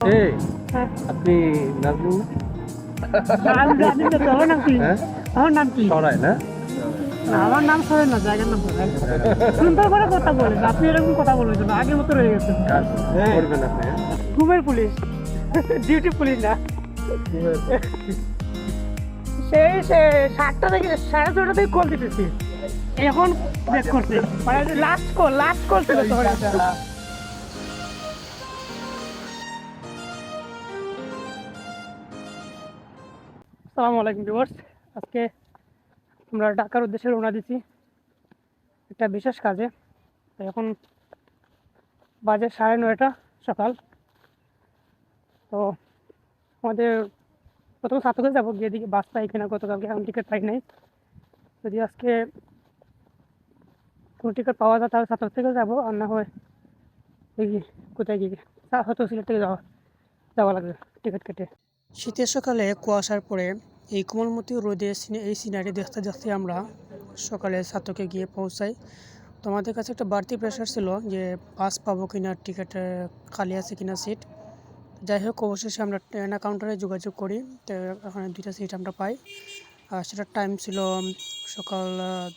হ্যাঁ, আপনি নাজমুল? আমি জানি না তোমার নাম কি? হ্যাঁ? আমার নাম কি? সরাই না? না, আমার নাম সরে না জায়গার নাম সরে সুন্দর করে কথা বলেন আপনি এরকম কথা বলবেন আগের মতো রয়ে গেছেন। করবেন আপনি? ঘুমের পুলিশ ডিউটি পুলিশ না। সেই সে সাতটা থেকে সাড়ে ছটা থেকে কল দিতেছি। এখন ব্রেক করছে মানে লাস্ট কল লাস্ট কল ছিল তোমার আসসালামু আলাইকুম ভিউয়ার্স। আজকে আমরা ঢাকার উদ্দেশ্যে রওনা দিচ্ছি একটা বিশেষ কাজে। এখন বাজে সাড়ে নয়টা সকাল। তো আমাদের প্রথম সাতকে যাব, গিয়ে দিকে বাস পাই কিনা, গতকালকে এখন টিকিট পাই নাই। যদি আজকে কোনো টিকিট পাওয়া যায়, তাহলে সাতক থেকে যাব, আর না হয় দেখি কোথায় গিয়ে হয়তো সিলেট থেকে যাওয়া যাওয়া লাগবে টিকিট কেটে। শীতের সকালে কুয়াশার পরে এই কোমলমতি রোদে এই সিনারি দেখতে দেখতে আমরা সকালে সাতকে গিয়ে পৌঁছাই। তো আমাদের কাছে একটা বাড়তি প্রেশার ছিল যে বাস পাবো কিনা টিকিট খালি আছে কিনা সিট যাই হোক, অবশেষে আমরা ট্রেন কাউন্টারে যোগাযোগ করি, তো ওখানে দুইটা সিট আমরা পাই। আর সেটার টাইম ছিল সকাল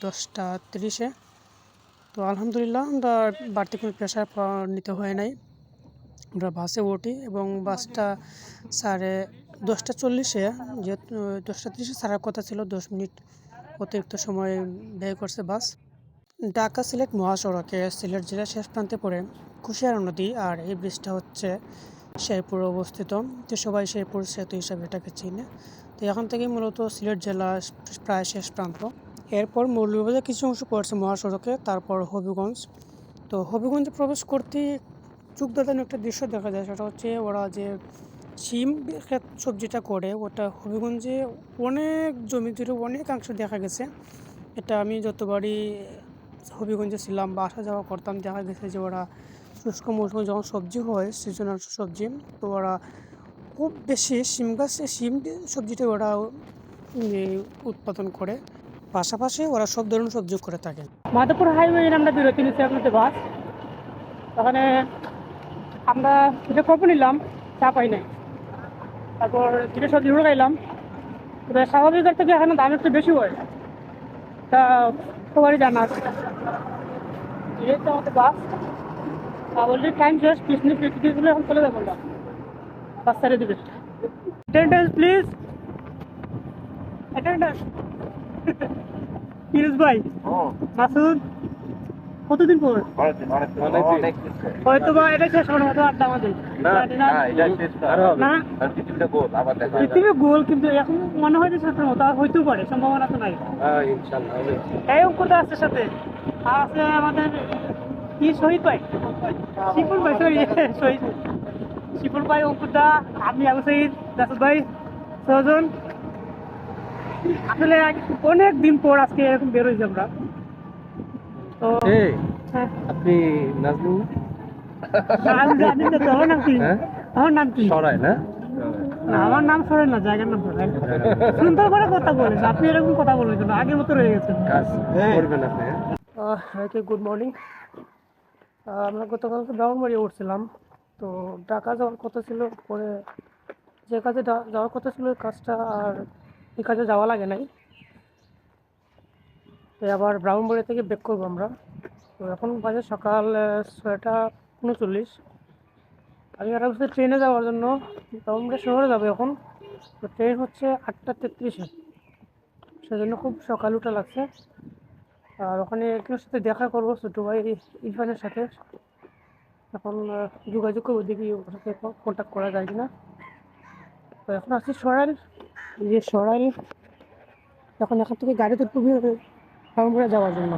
দশটা তিরিশে। তো আলহামদুলিল্লাহ, আমরা বাড়তি কোনো প্রেশার নিতে হয় নাই। আমরা বাসে উঠি এবং বাসটা সাড়ে দশটা চল্লিশে, যেহেতু দশটা তিরিশে ছাড়ার কথা ছিল, দশ মিনিট অতিরিক্ত সময় ব্যয় করছে বাস। ঢাকা সিলেট মহাসড়কে সিলেট জেলার শেষ প্রান্তে পড়ে কুশিয়ারা নদী, আর এই ব্রিজটা হচ্ছে শেরপুরে অবস্থিত। তো সবাই শেরপুর সেতু হিসাবে এটাকে চিনে। তো এখান থেকে মূলত সিলেট জেলা প্রায় শেষ প্রান্ত। এরপর মৌলভীবাজার কিছু অংশ পড়ছে মহাসড়কে, তারপর হবিগঞ্জ। তো হবিগঞ্জে প্রবেশ করতে চোখ দাদানো একটা দৃশ্য দেখা যায়, সেটা হচ্ছে ওরা যে শিম ক্ষেত সবজিটা করে, ওটা হবিগঞ্জে অনেক জমি জুড়ে অনেকাংশ দেখা গেছে। এটা আমি যতবারই হবিগঞ্জে ছিলাম বা আসা যাওয়া করতাম, দেখা গেছে যে ওরা শুষ্ক মৌসুমে যখন সবজি হয় সিজনাল সবজি, তো ওরা খুব বেশি শিম গাছে, শিম সবজিটা ওরা উৎপাদন করে। পাশাপাশি ওরা সব ধরনের সবজি করে থাকে। মাধবপুর হাইওয়ে আমরা বেরোতে নিচ্ছি আপনাদের বাস। ওখানে আমরা সেটা খবর নিলাম? চা পাই নাই। তারপর যেটা সবজি উড়ে গাইলাম। তবে স্বাভাবিকের থেকে এখানে দাম একটু বেশি হয়। তা সবারই জানা আছে। আমাদের বাস অলরেডি টাইম শেষ মিনিট ফিফটি দিলে এখন চলে যাব বাস ছেড়ে দিবে অ্যাটেন্ডেন্স প্লিজ অ্যাটেন্ডেন্স পিরুজ ভাই। মাসুদ। কতদিন পর? হয়তো বা এটা শেষ হওয়ার মতো আড্ডা আমাদের। না পৃথিবী গোল কিন্তু এখন মনে হয় যে শেষের মতো আর হইতেও পারে সম্ভাবনা তো নাই। হবে। এই অঙ্কুরটা আছে সাথে। আছে আমাদের কি শহীদ ভাই? শিপুর ভাই সরি শহীদ। শিপুর ভাই অঙ্কুরদা আমি আবু দাসুদ ভাই ছজন। আসলে অনেক দিন পর আজকে এরকম বেরোইছি আমরা। তো হ্যাঁ, আপনি নাজমুল? আমি জানি না তোমার নাম কি? হ্যাঁ? আমার নাম কি? সরাই না? আমার নাম সরেন না জায়গার নাম সরেন সুন্দর করে কথা বলেন আপনি এরকম কথা বলবেন না আগের মতো রয়ে গেছেন। কাজ করবেন আপনি হ্যাঁ? ওকে গুড মর্নিং আমরা গতকাল গতকালকে ব্রাহ্মণবাড়ি উঠছিলাম তো ঢাকা যাওয়ার কথা ছিল পরে যে কাজে যাওয়ার কথা ছিল কাজটা আর এই কাজে যাওয়া লাগে নাই। তো আবার ব্রাহ্মণবাড়ি থেকে ব্রেক করব আমরা। তো এখন বাজে সকাল ছয়টা উনচল্লিশ। আমি আর হচ্ছে ট্রেনে যাওয়ার জন্য ব্রাহ্মণবাড়ি শহরে যাব এখন। তো ট্রেন হচ্ছে আটটা তেত্রিশে। সেজন্য খুব সকাল উঠা লাগছে। আর ওখানে একজনের সাথে দেখা করব, ছোটো ভাই ইরফানের সাথে। এখন যোগাযোগ করব, দেখি ওর সাথে কন্ট্যাক্ট করা যায় কিনা। তো এখন আসছি সরাইল। যে সরাইল, এখন এখান থেকে গাড়িতে টুবি হবে যাওয়ার জন্য।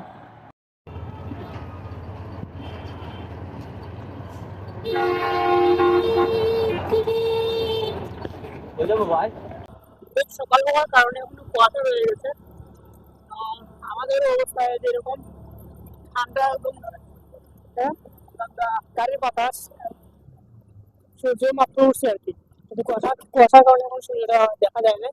সকাল হওয়ার কারণে এখনও কুয়াশা রয়ে গেছে। আমাদের অবস্থায় যেরকম ঠান্ডা একদম হ্যাঁ, ঠান্ডা গাড়ির বাতাস। সূর্য মাত্র উঠছে আর কি। কিন্তু কুয়াশা কুয়াশার কারণে এখন সূর্যটা দেখা যায় না।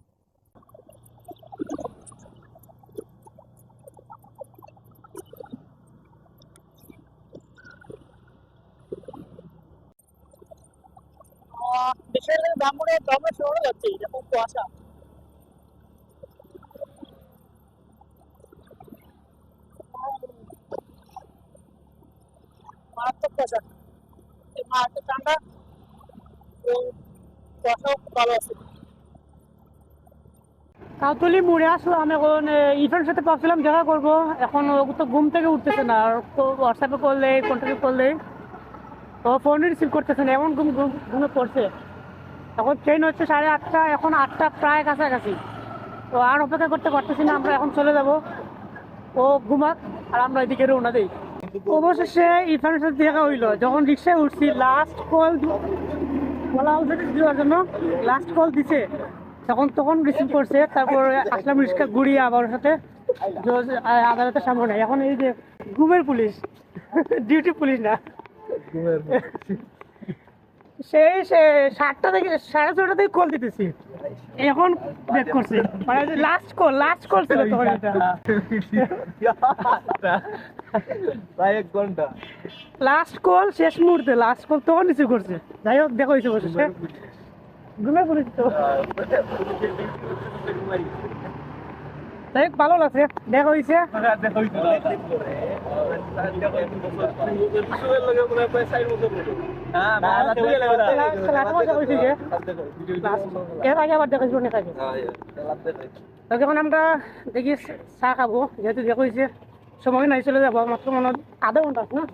দেশের ব্রাহ্মণের ধর্ম শহরে কাউতলি মুড়ে এখন ইফের সাথে ভাবছিলাম দেখা করব। এখন ও তো ঘুম থেকে উঠতেছে না, আর হোয়াটসঅ্যাপে করলে কন্ট্যাক্ট করলে ও ফোন রিসিভ করতেছে না, এমন ঘুম- ঘুমে পড়ছে। এখন ট্রেন হচ্ছে সাড়ে আটটা, এখন আটটা প্রায় কাছাকাছি। তো আর অপেক্ষা করতে পারতেছি না, আমরা এখন চলে যাব। ও ঘুমাক, আর আমরা এদিকে রওনা দিই। অবশেষে ইরফানের সাথে দেখা হইল, যখন রিক্সায় উঠছি লাস্ট কল বলা দেওয়ার জন্য লাস্ট কল দিছে। তখন তখন রিসিভ করছে, তারপর আসলাম রিক্সা ঘুরিয়ে আবার সাথে আদালতের সামনে এখন এই যে, ঘুমের পুলিশ ডিউটি পুলিশ না। সেই সে সাতটা থেকে সাড়ে ছটা থেকে কল দিতেছি। এখন ব্রেক করছে। মানে লাস্ট কল লাস্ট কল ছিল তখন এটা। প্রায় এক ঘণ্টা। লাস্ট কল শেষ মুহূর্তে লাস্ট কল তখন রিসিভ করছে। যাই হোক দেখো হয়েছে বসে ঘুমে পুলিশ তো। যাই ভালো লাগছে। দেখা হয়েছে খেলাটা মজা হয়েছে যে। এর আগে আবার দেখাইছি অনেক আগে তো যখন আমরা দেখি চা খাব যেহেতু দেখা হয়েছে সময় নাই চলে যাব মাত্র মনে আধা ঘণ্টা আছে না?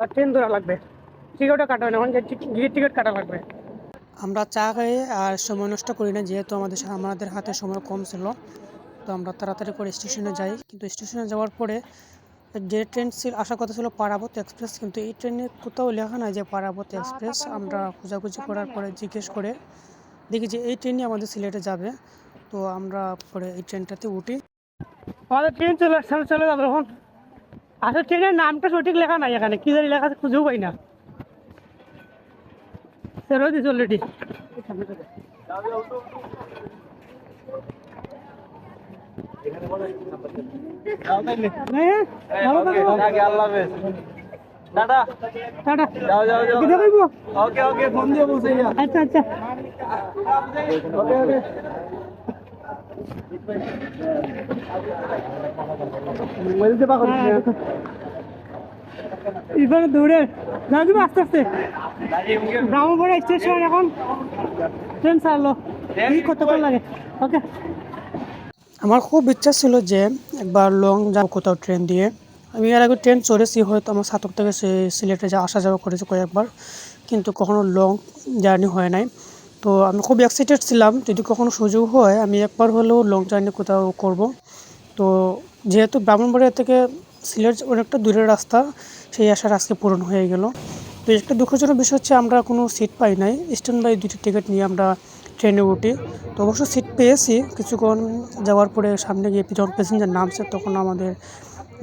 আর ট্রেন ধরা লাগবে। টিকিটও কাটা হয় না টিকিট কাটা লাগবে। আমরা চা খেয়ে আর সময় নষ্ট করি না যেহেতু আমাদের আমাদের হাতে সময় কম ছিল। তো আমরা তাড়াতাড়ি করে স্টেশনে যাই। কিন্তু স্টেশনে যাওয়ার পরে যে ট্রেন ছিল, আসার কথা ছিল পারাবত এক্সপ্রেস কিন্তু এই ট্রেনে কোথাও লেখা নাই যে পারাবত এক্সপ্রেস আমরা খোঁজাখুঁজি করার পরে জিজ্ঞেস করে দেখি যে এই ট্রেনই আমাদের সিলেটে যাবে। তো আমরা পরে এই ট্রেনটাতে উঠি। আমাদের ট্রেন চলে আসছে চলে যাব এখন আসলে ট্রেনের নামটা সঠিক লেখা নাই এখানে। কী জানি লেখা আছে, খুঁজেও পাই না। সেরো দিস অলরেডি ভালো থাকো আল্লাহ হাফেজ টাটা টাটা যাও যাও যাও কোথায় পাইবো ওকে ওকে ফোন দিয়ে বসে যা আচ্ছা দৌড়ে যাও আস্তে আস্তে ব্রাহ্মণপাড়া স্টেশন এখন ট্রেন ছাড়লো কতক্ষণ লাগে ওকে আমার খুব ইচ্ছা ছিল যে একবার লং যাব কোথাও ট্রেন দিয়ে। আমি এর আগে ট্রেন চড়েছি, হয়তো আমার সাতক থেকে সিলেটে যা আসা যাওয়া করেছি কয়েকবার, কিন্তু কখনো লং জার্নি হয় নাই। তো আমি খুব এক্সাইটেড ছিলাম, যদি কখনো সুযোগ হয়, আমি একবার হলেও লং জার্নি কোথাও করব। তো যেহেতু ব্রাহ্মণবাড়িয়া থেকে সিলেট অনেকটা দূরের রাস্তা, সেই আশার আজকে পূরণ হয়ে গেল। তো একটা দুঃখজনক বিষয় হচ্ছে আমরা কোনো সিট পাই নাই স্ট্যান্ড বাই দুটি টিকিট নিয়ে আমরা ট্রেনে উঠি। তো অবশ্য সিট পেয়েছি। কিছুক্ষণ যাওয়ার পরে সামনে গিয়ে যখন প্যাসেঞ্জার নামছে, তখন আমাদের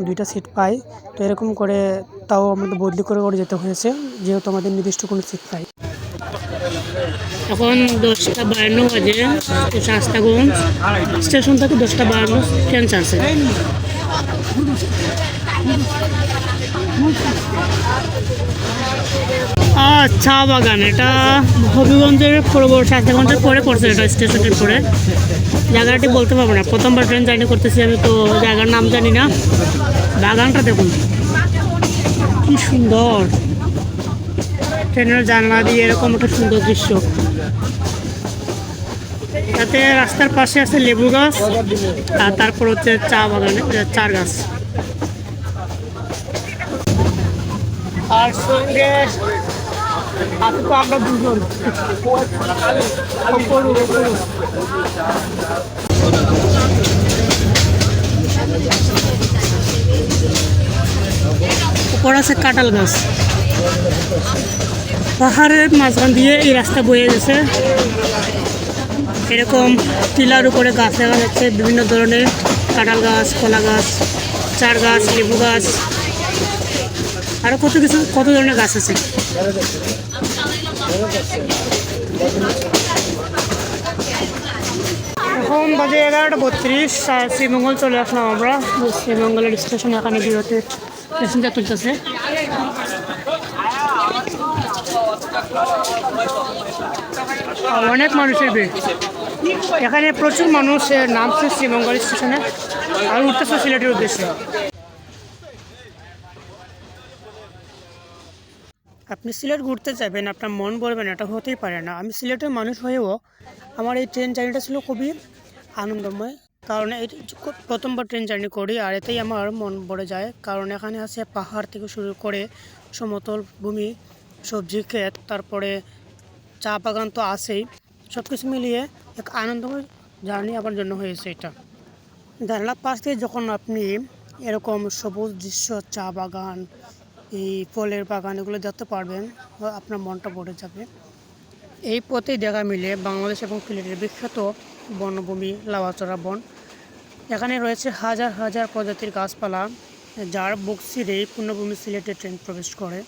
দুইটা সিট পাই। তো এরকম করে তাও আমাদের বদলি করে করে যেতে হয়েছে। যেহেতু আমাদের নির্দিষ্ট কোনো সিট পাই এখন দশটা বায়ান্ন বাজে শাস্তাগঞ্জ স্টেশন থেকে দশটা বায়ান্ন ট্রেন আছে চা বাগান, এটা হবিগঞ্জের পরবর শাস্তাগঞ্জের পরে পড়ছে এটা স্টেশনের পরে। জায়গাটি বলতে পারব না, প্রথমবার ট্রেন জার্নি করতেছি আমি, তো জায়গার নাম জানি না। বাগানটা দেখুন, কি সুন্দর। ট্রেনের জানলা দিয়ে এরকম একটা সুন্দর দৃশ্য। তাতে রাস্তার পাশে আছে লেবু গাছ, আর তারপর হচ্ছে চা বাগানে চার গাছ। আর সঙ্গে আছে তো আমরা দুজন। উপর আছে কাঁঠাল গাছ। পাহাড়ের মাঝখান দিয়ে এই রাস্তা বয়ে গেছে। এরকম টিলার উপরে গাছ দেখা যাচ্ছে। বিভিন্ন ধরনের কাঁঠাল গাছ, কলা গাছ, চার গাছ, লেবু গাছ। আরও কত কিছু, কত ধরনের গাছ আছে? এখন বাজে এগারোটা বত্রিশ শ্রীমঙ্গল চলে আসলাম আমরা। শ্রীমঙ্গলের স্টেশন এখানে বিরতে প্যাসেঞ্জার তুলতেছে অনেক মানুষের ভিড়। এখানে প্রচুর মানুষ নামছে শ্রীমঙ্গল স্টেশনে, আর উঠতেছে সিলেটের উদ্দেশ্যে। আপনি সিলেট ঘুরতে যাবেন, আপনার মন ভরবে না, এটা হতেই পারে না। আমি সিলেটের মানুষ হয়েও আমার এই ট্রেন জার্নিটা ছিল খুবই আনন্দময়, কারণ এই প্রথমবার ট্রেন জার্নি করি আর এতেই আমার মন ভরে যায়। কারণ এখানে আছে পাহাড় থেকে শুরু করে সমতল ভূমি, সবজি ক্ষেত, তারপরে চা বাগান তো আছেই। সব কিছু মিলিয়ে এক আনন্দময় জার্নি আমার জন্য হয়েছে এটা। জানলার পাশ দিয়ে যখন আপনি এরকম সবুজ দৃশ্য, চা বাগান এই ফলের বাগান এগুলো দেখতে পারবেন আপনার মনটা ভরে যাবে। এই পথেই দেখা মিলে বাংলাদেশ এবং সিলেটের বিখ্যাত বনভূমি লাওয়াচড়া বন। এখানে রয়েছে হাজার হাজার প্রজাতির গাছপালা, যার বুক ছিঁড়েই পূর্ণভূমি সিলেটে ট্রেন প্রবেশ করে।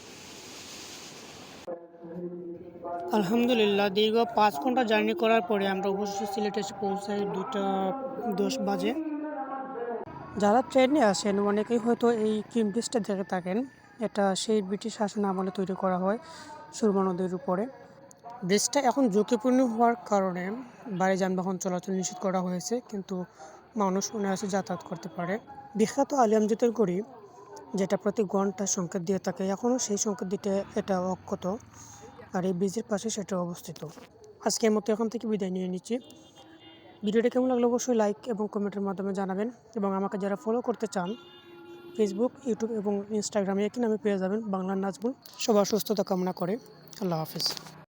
আলহামদুলিল্লাহ, দীর্ঘ পাঁচ ঘণ্টা জার্নি করার পরে আমরা অবশ্যই সিলেটে এসে পৌঁছাই দুটা দশ বাজে। যারা ট্রেনে আসেন, অনেকেই হয়তো এই কিম ব্রিজটা দেখে থাকেন। এটা সেই ব্রিটিশ শাসন আমলে তৈরি করা হয় সুরমা নদীর উপরে। ব্রিজটা এখন ঝুঁকিপূর্ণ হওয়ার কারণে বাড়ি, যানবাহন চলাচল নিষেধ করা হয়েছে, কিন্তু মানুষ অনায়াসে যাতায়াত করতে পারে। বিখ্যাত আলিয়ামজিতের গড়ি, যেটা প্রতি ঘণ্টা সংকেত দিয়ে থাকে এখনও সেই সংকেত দিতে এটা অক্ষত, আর এই ব্রিজের পাশে সেটা অবস্থিত। আজকের মতো এখন থেকে বিদায় নিয়ে নিচ্ছি। ভিডিওটা কেমন লাগল অবশ্যই লাইক এবং কমেন্টের মাধ্যমে জানাবেন, এবং আমাকে যারা ফলো করতে চান ফেসবুক ইউটিউব এবং ইনস্টাগ্রামে একই নামে পেয়ে যাবেন বাংলার নাজবুল সবার সুস্থতা কামনা করে। আল্লাহ হাফিজ।